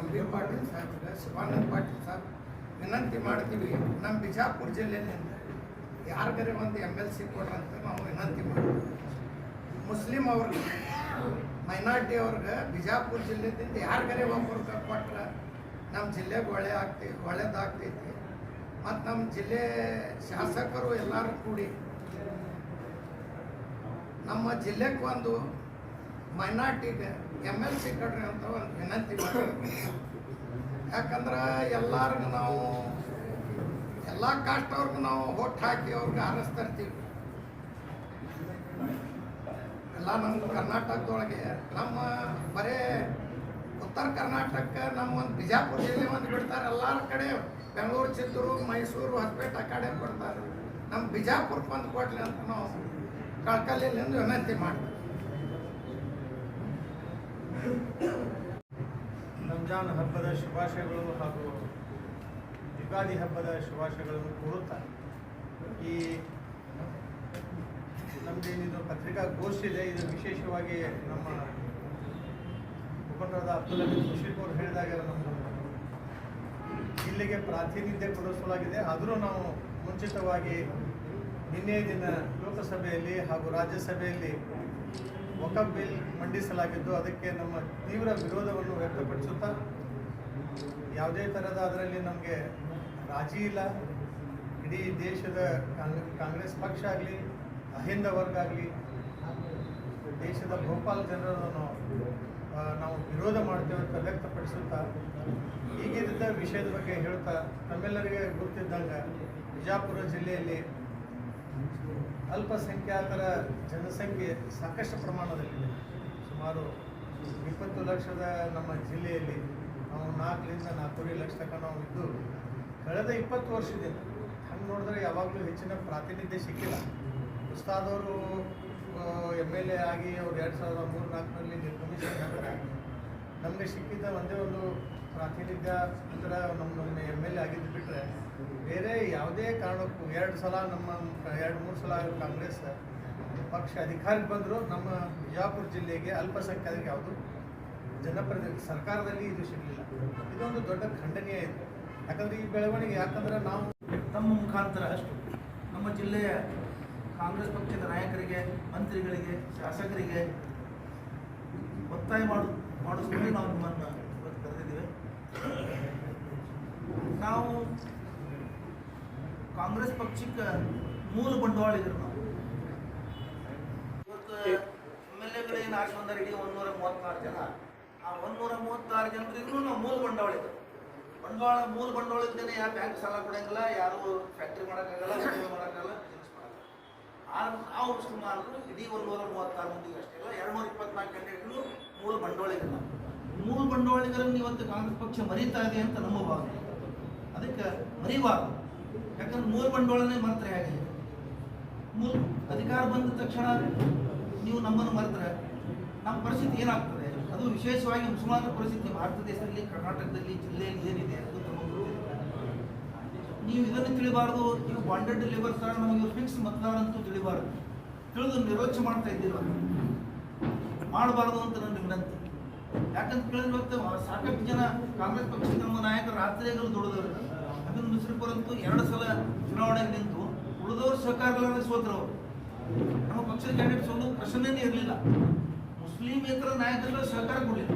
M Patil ಸಾಹೇಬ್ರೆ, ಶಿವಾನಂದ ಪಾಟೀಲ್ ಸಾಹೇಬ್, ವಿನಂತಿ ಮಾಡ್ತೀವಿ. ನಮ್ಮ ಬಿಜಾಪುರ ಜಿಲ್ಲೆಯಿಂದ ಯಾರಿಗಾರೆ ಒಂದು ಎಂ ಎಲ್ ಸಿ ಕೊಡ್ರಂತ ನಾವು ವಿನಂತಿ ಮಾಡ್ತೀವಿ. ಮುಸ್ಲಿಂ ಅವ್ರಿಗೆ, ಮೈನಾರಿಟಿ ಅವ್ರಿಗೆ ಬಿಜಾಪುರ ಜಿಲ್ಲೆದಿಂದ ಯಾರಿಗಾರೆ ಒಬ್ಬರು ಕೊಟ್ರೆ ನಮ್ಮ ಜಿಲ್ಲೆಗೆ ಒಳ್ಳೆ ಆಗ್ತಿ ಒಳ್ಳೇದಾಗ್ತೈತಿ ಮತ್ತು ನಮ್ಮ ಜಿಲ್ಲೆ ಶಾಸಕರು ಎಲ್ಲರೂ ಕೂಡಿ, ನಮ್ಮ ಜಿಲ್ಲೆಗೆ ಒಂದು ಮೈನಾರಿಟಿಗೆ ಎಂ ಎಲ್ ಸಿ ಕಡ್ರಿ ಅಂತ ಒಂದು ವಿನಂತಿ ಮಾಡ್ತೀವಿ ಯಾಕಂದ್ರೆ ಎಲ್ಲರಿಗೂ ನಾವು, ಎಲ್ಲ ಕಾಸ್ಟ್ ಅವ್ರಿಗೂ ನಾವು ಹೊಟ್ಟು ಹಾಕಿ ಅವ್ರಿಗೆ ಆರಿಸ್ತಾ ಎಲ್ಲ ನಮ್ಮ ಕರ್ನಾಟಕದೊಳಗೆ, ನಮ್ಮ ಬರೇ ಉತ್ತರ ಕರ್ನಾಟಕ, ನಮ್ಮ ಒಂದು ಬಿಜಾಪುರ ಜಿಲ್ಲೆ ಒಂದು ಬಿಡ್ತಾರೆ, ಎಲ್ಲರ ಕಡೆ ಬೆಂಗಳೂರು, ಚಿತ್ತೂರು, ಮೈಸೂರು, ಹೊಸಪೇಟೆ ಕಡೆ ಕೊಡ್ತಾರೆ. ನಮ್ಮ ಬಿಜಾಪುರಕ್ಕೆ ಬಂದು ಕೊಡಲಿ ಅಂತ ನಾವು ಕಳ್ಕಲ್ಲಿಂದ ವಿನಂತಿ ಮಾಡ್ತೀವಿ. ರಂಜಾನ್ ಹಬ್ಬದ ಶುಭಾಶಯಗಳು ಹಾಗೂ ಯುಗಾದಿ ಹಬ್ಬದ ಶುಭಾಶಯಗಳನ್ನು ಕೋರುತ್ತಾ, ಈ ನಮ್ಮದೇನಿದು ಪತ್ರಿಕಾಗೋಷ್ಠಿ ಇದೆ ಇದು ವಿಶೇಷವಾಗಿ ನಮ್ಮ ಮುಖಂಡರಾದ ಅಬ್ದುಲ್ ಹಮೀದ್ ಮುಷೀಫ್ ಅವರು ಹೇಳಿದಾಗ ನಮ್ಮ ಜಿಲ್ಲೆಗೆ ಪ್ರಾತಿನಿಧ್ಯ ಕೊಡಿಸಲಾಗಿದೆ. ಆದರೂ ನಾವು ಮುಂಚಿತವಾಗಿ ನಿನ್ನೆ ದಿನ ಲೋಕಸಭೆಯಲ್ಲಿ ಹಾಗೂ ರಾಜ್ಯಸಭೆಯಲ್ಲಿ ವಕಫ್ ಬಿಲ್ ಮಂಡಿಸಲಾಗಿದ್ದು ಅದಕ್ಕೆ ನಮ್ಮ ತೀವ್ರ ವಿರೋಧವನ್ನು ವ್ಯಕ್ತಪಡಿಸುತ್ತಾ ಯಾವುದೇ ಥರದ ಅದರಲ್ಲಿ ನಮಗೆ ರಾಜಿ ಇಲ್ಲ. ಇಡೀ ದೇಶದ ಕಾಂಗ್- ಕಾಂಗ್ರೆಸ್ ಪಕ್ಷ ಆಗಲಿ, ಅಹಿಂದ ವರ್ಗ ಆಗಲಿ, ದೇಶದ ಭೋಪಾಲ್ ಜನರನ್ನು ನಾವು ವಿರೋಧ ಮಾಡ್ತೇವೆ ಅಂತ ವ್ಯಕ್ತಪಡಿಸುತ್ತಾ ಈಗಿದ್ದ ವಿಷಯದ ಬಗ್ಗೆ ಹೇಳ್ತಾ ನಮ್ಮೆಲ್ಲರಿಗೆ ಗೊತ್ತಿದ್ದಂಗೆ ಬಿಜಾಪುರ ಜಿಲ್ಲೆಯಲ್ಲಿ ಅಲ್ಪಸಂಖ್ಯಾತರ ಜನಸಂಖ್ಯೆ ಸಾಕಷ್ಟು ಪ್ರಮಾಣದಲ್ಲಿದೆ. ಸುಮಾರು ಇಪ್ಪತ್ತು ಲಕ್ಷದ ನಮ್ಮ ಜಿಲ್ಲೆಯಲ್ಲಿ ನಾವು ನಾಲ್ಕರಿಂದ ನಾಲ್ಕೂವರೆ ಲಕ್ಷ ತನಕ ನಾವು ಇದ್ದು, ಕಳೆದ ಇಪ್ಪತ್ತು ವರ್ಷದಿಂದ ಹಂಗೆ ನೋಡಿದ್ರೆ ಯಾವಾಗಲೂ ಹೆಚ್ಚಿನ ಪ್ರಾತಿನಿಧ್ಯ ಸಿಕ್ಕಿಲ್ಲ. ಉಸ್ತಾದವರು ಎಂ ಎಲ್ ಎ ಆಗಿ ಅವ್ರು ಎರಡು ಸಾವಿರದ ಮೂರು ನಾಲ್ಕರಲ್ಲಿ ನಿರ್ಗಮಿಸಿದ ನಂತರ ನಮಗೆ ಸಿಕ್ಕಿದ್ದ ಒಂದೇ ಒಂದು ಪ್ರಾತಿನಿಧ್ಯ ಅಂದ್ರೆ ನಮ್ಮ ಎಂ ಎಲ್ ಎ ಆಗಿದ್ದು ಬಿಟ್ಟರೆ ಬೇರೆ ಯಾವುದೇ ಕಾರಣಕ್ಕೂ ಎರಡು ಸಲ ನಮ್ಮ ಎರಡು ಮೂರು ಸಲ ಕಾಂಗ್ರೆಸ್ ಪಕ್ಷ ಅಧಿಕಾರಕ್ಕೆ ಬಂದರೂ ನಮ್ಮ ಬಿಜಾಪುರ ಜಿಲ್ಲೆಗೆ ಅಲ್ಪಸಂಖ್ಯಾತರಿಗೆ ಯಾವುದು ಜನಪ್ರತಿನಿಧಿ ಸರ್ಕಾರದಲ್ಲಿ ಇದು ಸಿಗಲಿಲ್ಲ. ಇದೊಂದು ದೊಡ್ಡ ಖಂಡನೀಯ ಇದೆ. ಯಾಕಂದರೆ ಈ ಬೆಳವಣಿಗೆ ಯಾಕಂದ್ರೆ ನಾವು ತಮ್ಮ ಮುಖಾಂತರ ಅಷ್ಟು ನಮ್ಮ ಜಿಲ್ಲೆಯ ಕಾಂಗ್ರೆಸ್ ಪಕ್ಷದ ನಾಯಕರಿಗೆ, ಮಂತ್ರಿಗಳಿಗೆ, ಶಾಸಕರಿಗೆ ಒತ್ತಾಯ ಮಾಡು ಮಾಡಿಸ್ಕೊಂಡು ನಾವು ನಿಮ್ಮನ್ನು ಇವತ್ತು ಕರೆದಿದ್ದೇವೆ ನಾವು ಕಾಂಗ್ರೆಸ್ ಪಕ್ಷಕ್ಕೆ ಮೂಲ ಬಂಡವಾಳ ಇದ್ರು ನಾವು. ಇವತ್ತು ಎಂ ಎಲ್ ಎಗಳೇನು ಆಗಿ ಬಂದಾರೆ ಇಡೀ ಒಂದೂರ ಮೂವತ್ತಾರು ಜನ ಆ ಒಂದೂರ ಮೂವತ್ತಾರು ಜನರಿಗೂ ನಾವು ಮೂಲ ಬಂಡವಾಳ ಇದ್ರು ಬಂಡವಾಳ ಮೂಲ ಬಂಡವಾಳದಿಂದ ಯಾರು ಬ್ಯಾಂಕ್ ಸಾಲ ಕೊಡಂಗಿಲ್ಲ ಯಾರು ಫ್ಯಾಕ್ಟ್ರಿ ಮಾಡೋಕ್ಕಾಗಲ್ಲ ಉದ್ಯೋಗ ಮಾಡೋಕ್ಕಾಗಲ್ಲ ಬಿಸ್ನೆಸ್ ಮಾಡೋಕ್ಕಾಗಲ್ಲ. ಆ ನಾವು ಸುಮಾರು ಇಡೀ ಒಂದೂರ ಮೂವತ್ತಾರು ಮಂದಿಗೆ ಅಷ್ಟೇ ಅಲ್ಲ ಎರಡು ನೂರ ಇಪ್ಪತ್ನಾಲ್ಕು ಕ್ಯಾಂಡಿಡೇಟ್ಗಳು ಮೂಲ ಬಂಡವಾಳ ನಾವು. ಮೂಲ ಬಂಡವಾಳಿಗರನ್ನು ಇವತ್ತು ಕಾಂಗ್ರೆಸ್ ಪಕ್ಷ ಮರೀತಾ ಇದೆ ಅಂತ ನಮ್ಮ ಭಾವನೆ. ಅದಕ್ಕೆ ಮರಿಬಾರ್ದು. ಯಾಕಂದ್ರೆ ಮೂಲ ಬಂಡವಾಳನೇ ಮರೆತರೆ ಹೇಗೆ? ಮೂರು ಅಧಿಕಾರ ಬಂದ ತಕ್ಷಣ ನೀವು ನಮ್ಮನ್ನು ಮರೆತರೆ. ನಮ್ಮ ಪರಿಸ್ಥಿತಿ ಏನಾಗ್ತದೆ? ಅದು ವಿಶೇಷವಾಗಿ ಮುಸಲ್ಮಾನರ ಪರಿಸ್ಥಿತಿ ಭಾರತ ದೇಶದಲ್ಲಿ, ಕರ್ನಾಟಕದಲ್ಲಿ, ಜಿಲ್ಲೆಯಲ್ಲಿ ಏನಿದೆ? ಅದು ತಮಗೆ ನೀವು ಇದನ್ನು ತಿಳಿಬಾರ್ದು. ನೀವು ಬಾಂಡೆಡ್ ಲೇಬರ್ ತರ ನಮಗೆ ಫಿಕ್ಸ್ ಮತದಾರ ಅಂತೂ ತಿಳಿಬಾರ್ದು. ತಿಳಿದು ನಿರೋಚ ಮಾಡ್ತಾ ಇದ್ದೀರ? ಮಾಡಬಾರ್ದು ಅಂತ ನನ್ನ ವಿನಂತಿ. ಯಾಕಂತ ಕೇಳಿದ್ರೆ ಇವತ್ತು ಸಾಕಷ್ಟು ಜನ ಕಾಂಗ್ರೆಸ್ ಪಕ್ಷದ ನಮ್ಮ ನಾಯಕರು ರಾತ್ರಿಗಳು ದುಡಿದವರು. ಅದನ್ನು ಮಿಶ್ರಪುರಂತೂ ಎರಡು ಸಲ ಚುನಾವಣೆಗೆ ನಿಂತು ಉಳಿದವರು ಸಹಕಾರಗಳನ್ನ ಸೋತ್ರವರು ನಮ್ಮ ಪಕ್ಷದ ಕ್ಯಾಂಡಿಡೇಟ್ ಸೋಲು ಪ್ರಶ್ನೆನೇ ಇರಲಿಲ್ಲ. ಮುಸ್ಲಿಮೇತರ ನಾಯಕರು ಸಹಕಾರ ಕೊಡಲಿಲ್ಲ.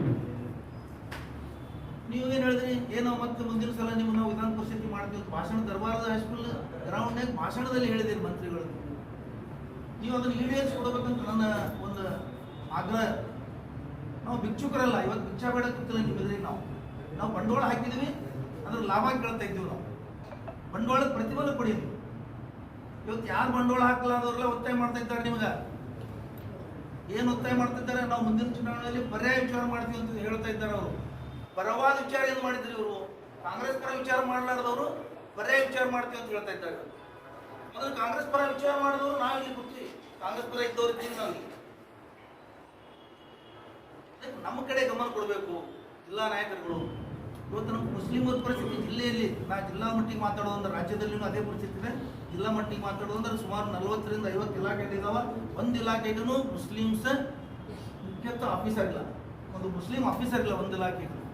ನೀವು ಏನು ಹೇಳಿದ್ರಿ? ಏನೋ ಮತ್ತೆ ಮುಂದಿನ ಸಲ ನೀವು ನಾವು ವಿಧಾನ ಪರಿಷತ್ ಮಾಡ್ತೀವಿ ಭಾಷಣ ದರ್ಬಾರದ ಹೈಸ್ಕೂಲ್ ಗ್ರೌಂಡ್ನಾಗ ಭಾಷಣದಲ್ಲಿ ಹೇಳಿದಿರಿ ಮಂತ್ರಿಗಳು. ನೀವು ಅದನ್ನು ಈಡೇರಿಸ್ಕೊಡ್ಬೇಕಂತ ನನ್ನ ಒಂದು ಆಗ್ರಹ. ನಾವು ಭಿಕ್ಷುಕರಲ್ಲ, ಇವತ್ತು ಭಿಕ್ಷಾ ಬೇಡ ಕೂತಿಲ್ಲ ನಿಮ್ಮಿದ್ರಿ ನಾವು. ನಾವು ಬಂಡವಾಳ ಹಾಕಿದ್ದೀವಿ ಅದ್ರ ಲಾಭ ಕೇಳ್ತಾ ಇದ್ದೀವಿ ನಾವು. ಬಂಡವಾಳಕ್ಕೆ ಪ್ರತಿಫಲ ಪಡೆಯೋದು ಇವತ್ತು ಯಾರು ಬಂಡವಾಳ ಹಾಕಲಾದವ್ರೆಲ್ಲ ಒತ್ತಾಯ ಮಾಡ್ತಾ ಇದ್ದಾರೆ ನಿಮಗೆ. ಏನು ಒತ್ತಾಯ ಮಾಡ್ತಾ ಇದ್ದಾರೆ? ನಾವು ಮುಂದಿನ ಚುನಾವಣೆಯಲ್ಲಿ ಪರ್ಯಾಯ ವಿಚಾರ ಮಾಡ್ತೀವಿ ಅಂತ ಹೇಳ್ತಾ ಇದ್ದಾರೆ ಅವರು. ಪರವಾದ ವಿಚಾರ ಏನು ಮಾಡಿದ್ರು ಇವರು? ಕಾಂಗ್ರೆಸ್ ಪರ ವಿಚಾರ ಮಾಡಲಾರ್ದವರು ಪರ್ಯಾಯ ವಿಚಾರ ಮಾಡ್ತೀವಿ ಅಂತ ಹೇಳ್ತಾ ಇದ್ದಾರೆ. ಮೊದಲು ಕಾಂಗ್ರೆಸ್ ಪರ ವಿಚಾರ ಮಾಡಿದವರು ನಾವು ಇಲ್ಲಿ ಕೂತೀವಿ. ಕಾಂಗ್ರೆಸ್ ಪರ ಇದ್ದವ್ರು ಇದ್ದೀವಿ. ಅದಕ್ಕೆ ನಮ್ಮ ಕಡೆ ಗಮನ ಕೊಡಬೇಕು. ಜಿಲ್ಲಾ ನಾಯಕರುಗಳು. ಇವತ್ತು ನಮ್ಮ ಮುಸ್ಲಿಮರ ಪರಿಸ್ಥಿತಿ ಜಿಲ್ಲೆಯಲ್ಲಿ ನಾ ಜಿಲ್ಲಾ ಮಟ್ಟಿಗೆ ಮಾತಾಡೋದಂದ್ರೆ ರಾಜ್ಯದಲ್ಲಿನೂ ಅದೇ ಪರಿಸ್ಥಿತಿ ಇದೆ. ಜಿಲ್ಲಾ ಮಟ್ಟಿಗೆ ಮಾತಾಡೋದಂದ್ರೆ ಸುಮಾರು ನಲವತ್ತರಿಂದ ಐವತ್ತು ಇದಾವ. ಒಂದು ಇಲಾಖೆಗೂ ಮುಸ್ಲಿಮ್ಸ್ ಮುಖ್ಯತ್ವ ಆಫೀಸರ್ ಇಲ್ಲ. ಒಂದು ಮುಸ್ಲಿಂ ಆಫೀಸರ್ ಇಲ್ಲ ಒಂದು ಇಲಾಖೆಗಳು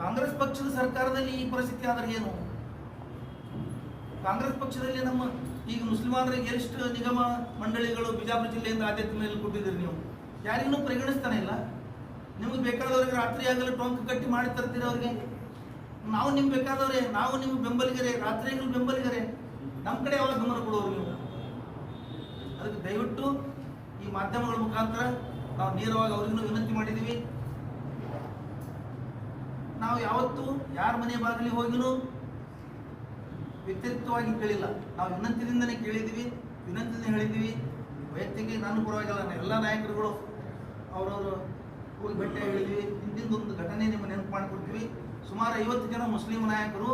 ಕಾಂಗ್ರೆಸ್ ಪಕ್ಷದ ಸರ್ಕಾರದಲ್ಲಿ ಈ ಪರಿಸ್ಥಿತಿ ಆದ್ರೆ ಏನು? ಕಾಂಗ್ರೆಸ್ ಪಕ್ಷದಲ್ಲಿ ನಮ್ಮ ಈಗ ಮುಸ್ಲಿಮಾನರಿಗೆ ಎಷ್ಟು ನಿಗಮ ಮಂಡಳಿಗಳು ಬಿಜಾಪುರ ಜಿಲ್ಲೆಯಿಂದ ಆದ್ಯತೆ ಮೇಲೆ ಕೊಟ್ಟಿದ್ದೀರಿ ನೀವು? ಯಾರಿಗೂ ಪರಿಗಣಿಸ್ತಾನೆ ಇಲ್ಲ. ನಿಮ್ಗೆ ಬೇಕಾದವ್ರಿಗೆ ರಾತ್ರಿ ಆಗಲಿ ಟೊಂಕ್ ಕಟ್ಟಿ ಮಾಡಿ ತರ್ತೀರ ಅವ್ರಿಗೆ? ನಾವು ನಿಮ್ಗೆ ಬೇಕಾದವ್ರೆ, ನಾವು ನಿಮ್ಗೆ ಬೆಂಬಲಿಗರೆ ರಾತ್ರಿ ಆಗಲಿ ಬೆಂಬಲಿಗರೆ. ನಮ್ಮ ಕಡೆ ಯಾವಾಗ ಗಮನ ಕೊಡೋರು ನೀವು? ಅದಕ್ಕೆ ದಯವಿಟ್ಟು ಈ ಮಾಧ್ಯಮಗಳ ಮುಖಾಂತರ ನಾವು ನೇರವಾಗಿ ಅವ್ರಿಗೂ ವಿನಂತಿ ಮಾಡಿದ್ದೀವಿ. ನಾವು ಯಾವತ್ತೂ ಯಾರ ಮನೆ ಬಾಗಿಲಿ ಹೋಗಿನೂ ವ್ಯತಿರಿಕ್ತವಾಗಿ ಕೇಳಿಲ್ಲ. ನಾವು ವಿನಂತಿದಿಂದನೇ ಕೇಳಿದ್ದೀವಿ, ವಿನಂತಿಯಿಂದ ಹೇಳಿದ್ದೀವಿ. ವೈಯಕ್ತಿಕ ನಾನು ಪರವಾಗಿಲ್ಲ. ಎಲ್ಲ ನಾಯಕರುಗಳು ಅವರವರು ಹೋಗಿ ಭೇಟಿ ಹೇಳಿದ್ವಿ. ಹಿಂದಿನ ಒಂದು ಘಟನೆ ನಿಮ್ಮ ನೆನಪು ಮಾಡಿಕೊಡ್ತೀವಿ. ಸುಮಾರು ಐವತ್ತು ಜನ ಮುಸ್ಲಿಂ ನಾಯಕರು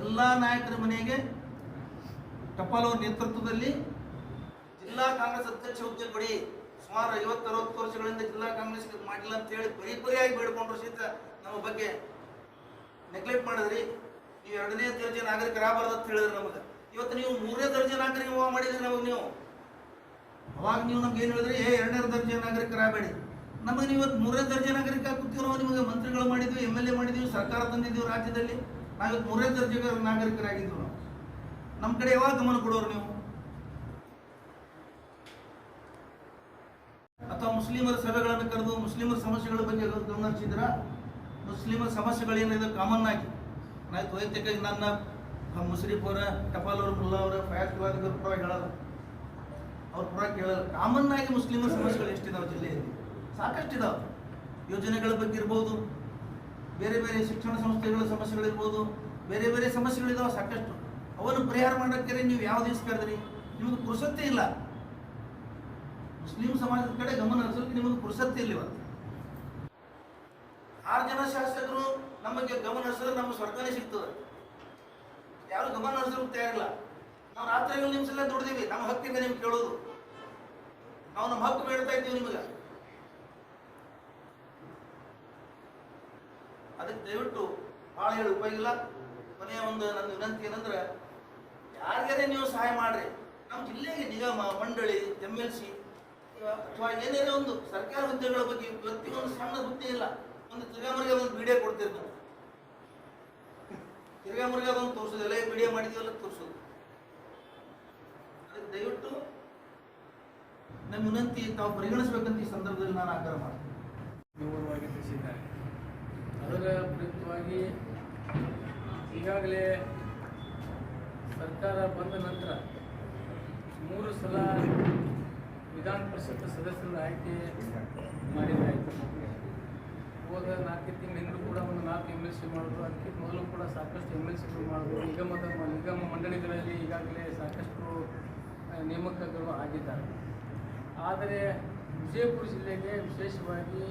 ಎಲ್ಲ ನಾಯಕರ ಮನೆಗೆ ಟಪಾಲ್ ಅವ್ರ ನೇತೃತ್ವದಲ್ಲಿ ಜಿಲ್ಲಾ ಕಾಂಗ್ರೆಸ್ ಅಧ್ಯಕ್ಷ ಹುದ್ದೆ ಕೊಡಿ ಸುಮಾರು ಐವತ್ತು, ಅರವತ್ತು ವರ್ಷಗಳಿಂದ ಜಿಲ್ಲಾ ಕಾಂಗ್ರೆಸ್ ಮಾಡಿಲ್ಲ ಅಂತ ಹೇಳಿ ಬರೀ ಬರಿಯಾಗಿ ಬೇಡ್ಕೊಂಡ್ರು ಸಹಿತ ನಮ್ಮ ಬಗ್ಗೆ ನೆಗ್ಲೆಕ್ಟ್ ಮಾಡಿದ್ರಿ. ನೀವು ಎರಡನೇ ದರ್ಜೆ ನಾಗರಿಕರಾಗಬಾರ್ದು ಅಂತ ಹೇಳಿದ್ರೆ ನಮಗೆ. ಇವತ್ತು ನೀವು ಮೂರನೇ ದರ್ಜೆ ನಾಗರಿಕ ಮಾಡಿದ್ರಿ ನಮಗೆ ನೀವು. ಅವಾಗ ನೀವು ನಮ್ಗೆ ಏನು ಹೇಳಿದ್ರಿ? ಏ, ಎರಡನೇ ದರ್ಜೆ ನಾಗರಿಕರಾಗಬೇಡಿ ನಮಗೆ ನೀವು ಇವತ್ತು ಮೂರನೇ ದರ್ಜೆ ನಾಗರಿಕ ನಾವು ನಿಮಗೆ ಮಂತ್ರಿಗಳು ಮಾಡಿದ್ವಿ ಎಂ ಎಲ್ ಎ ಮಾಡಿದ್ವಿ, ಸರ್ಕಾರ ತಂದಿದ್ದೀವಿ ರಾಜ್ಯದಲ್ಲಿ. ನಾವು ಇವತ್ತು ಮೂರನೇ ದರ್ಜೆ ನಾಗರಿಕರಾಗಿದ್ವಿ ನಾವು. ನಮ್ಮ ಕಡೆ ಯಾವಾಗ ಗಮನ ಕೊಡೋರು ನೀವು? ಅಥವಾ ಮುಸ್ಲಿಮರ ಸಭೆಗಳನ್ನು ಕರೆದು, ಮುಸ್ಲಿಮರ ಸಮಸ್ಯೆಗಳ ಬಗ್ಗೆ ಗಮನ ಹರಿಸಿದ್ರ ಮುಸ್ಲಿಮರ ಸಮಸ್ಯೆಗಳೇನಿದೆ ಕಾಮನ್ ಆಗಿ. ನಾನು ವೈಯಕ್ತಿಕ ನನ್ನ ಮುಸ್ರಿಫ್ ಅವರ, ಟಪಾಲ್ ಅವರು, ಮುಲ್ಲಾ ಅವರ, ಫಯಾಜ್ ಪರವಾಗಿ ಹೇಳಲ್ಲ ಪರವಾಗಿ ಕೇಳಲ್ಲ ಕಾಮನ್ ಆಗಿ ಮುಸ್ಲಿಮರ ಸಮಸ್ಯೆಗಳು ಎಷ್ಟಿದಾವೆ ಜಿಲ್ಲೆಯಲ್ಲಿ? ಸಾಕಷ್ಟು ಇದಾವೆ ಯೋಜನೆಗಳ ಬಗ್ಗೆ ಇರ್ಬೋದು, ಬೇರೆ ಬೇರೆ ಶಿಕ್ಷಣ ಸಂಸ್ಥೆಗಳ ಸಮಸ್ಯೆಗಳಿರ್ಬೋದು ಬೇರೆ ಬೇರೆ ಸಮಸ್ಯೆಗಳಿದಾವೆ ಸಾಕಷ್ಟು. ಅವನ್ನು ಪರಿಹಾರ ಮಾಡೋಕ್ಕೆ ನೀವು ಯಾವ ದಿವಸ ಕರೆದ್ರಿ ನಿಮಗೆ ಪುರುಸತ್ತೆ ಇಲ್ಲ. ಮುಸ್ಲಿಂ ಸಮಾಜದ ಕಡೆ ಗಮನ ಹರಿಸೋಕೆ ನಿಮಗೆ ಪುರುಸತ್ತೆ ಇಲ್ಲ ಇವತ್ತು. ಆರು ಜನ ಶಾಸಕರು ನಮಗೆ ಗಮನ ಹರಿಸಿದ್ರೆ ನಮ್ಮ ಸ್ವರ್ಗನೇ ಸಿಗ್ತದೆ. ಯಾರು ಗಮನ ಹರಿಸೋಕೆ ತಯಾರಿಲ್ಲ. ನಾವು ರಾತ್ರಿಗಳು ನಿಮ್ಸಲ್ಲೇ ದುಡ್ದೀವಿ, ನಮ್ಮ ಹಕ್ಕಿಂದ ನಿಮ್ಗೆ ಕೇಳೋದು. ನಮ್ಮ ಹಕ್ಕು ಬೇಡ್ತಾ ಇದ್ದೀವಿ ನಿಮಗೆ. ಅದಕ್ಕೆ ದಯವಿಟ್ಟು ಭಾಳ ಹೇಳಿ ಉಪಯೋಗ ಇಲ್ಲ. ಕೊನೆಯ ಒಂದು ನನ್ನ ವಿನಂತಿ ಏನಂದ್ರೆ, ಯಾರಿಗಾರೇ ನೀವು ಸಹಾಯ ಮಾಡ್ರಿ. ನಮ್ಮ ಜಿಲ್ಲೆಗೆ ನಿಗಮ, ಮಂಡಳಿ ಎಂ ಎಲ್ ಸಿ ಅಥವಾ ಏನೇನೋ ಒಂದು ಸರ್ಕಾರ ಹುದ್ದೆಗಳ ಬಗ್ಗೆ ಇವತ್ತಿಗೆ ಒಂದು ಸಣ್ಣ ಹುದ್ದೆ ಇಲ್ಲ. ಒಂದು ತಿರ್ಗಾಮರಿಗೆ ಒಂದು ವಿಡಿಯೋ ಕೊಡ್ತೀರಿ ನಾವು ತಿರ್ಗಾಮರಿಗೆ ಅದೊಂದು ತೋರಿಸೋದು, ಎಲ್ಲ ವಿಡಿಯೋ ಮಾಡಿದೀವಲ್ಲ ತೋರಿಸೋದು. ಅದಕ್ಕೆ ದಯವಿಟ್ಟು ನಮ್ಮ ವಿನಂತಿ ತಾವು ಪರಿಗಣಿಸಬೇಕಂತ ಈ ಸಂದರ್ಭದಲ್ಲಿ ನಾನು ಆಗ್ರಹ ಮಾಡ್ತೀನಿ. ತಿಳಿಸಿದ್ದಾರೆ. ಅದರ ಪ್ರಯುಕ್ತವಾಗಿ ಈಗಾಗಲೇ ಸರ್ಕಾರ ಬಂದ ನಂತರ ಮೂರು ಸಲ ವಿಧಾನ ಪರಿಷತ್ ಸದಸ್ಯರ ಆಯ್ಕೆ ಮಾಡಿದ್ದಾಯಿತು. ಹೋದ ನಾಲ್ಕು ತಿಂಗಳಿಂದಲೂ ಕೂಡ ಒಂದು ನಾಲ್ಕು ಎಂ ಎಲ್ ಸಿ ಮಾಡಿದ್ರು. ಅದಕ್ಕೆ ಮೊದಲು ಕೂಡ ಸಾಕಷ್ಟು ಎಂ ಎಲ್ ಸಿಗಳು ಮಾಡಿದ್ರು. ನಿಗಮದ, ನಿಗಮ ಮಂಡಳಿಗಳಲ್ಲಿ ಈಗಾಗಲೇ ಸಾಕಷ್ಟು ನೇಮಕಗಳು ಆಗಿದ್ದಾರೆ. ಆದರೆ ವಿಜಯಪುರ ಜಿಲ್ಲೆಗೆ ವಿಶೇಷವಾಗಿ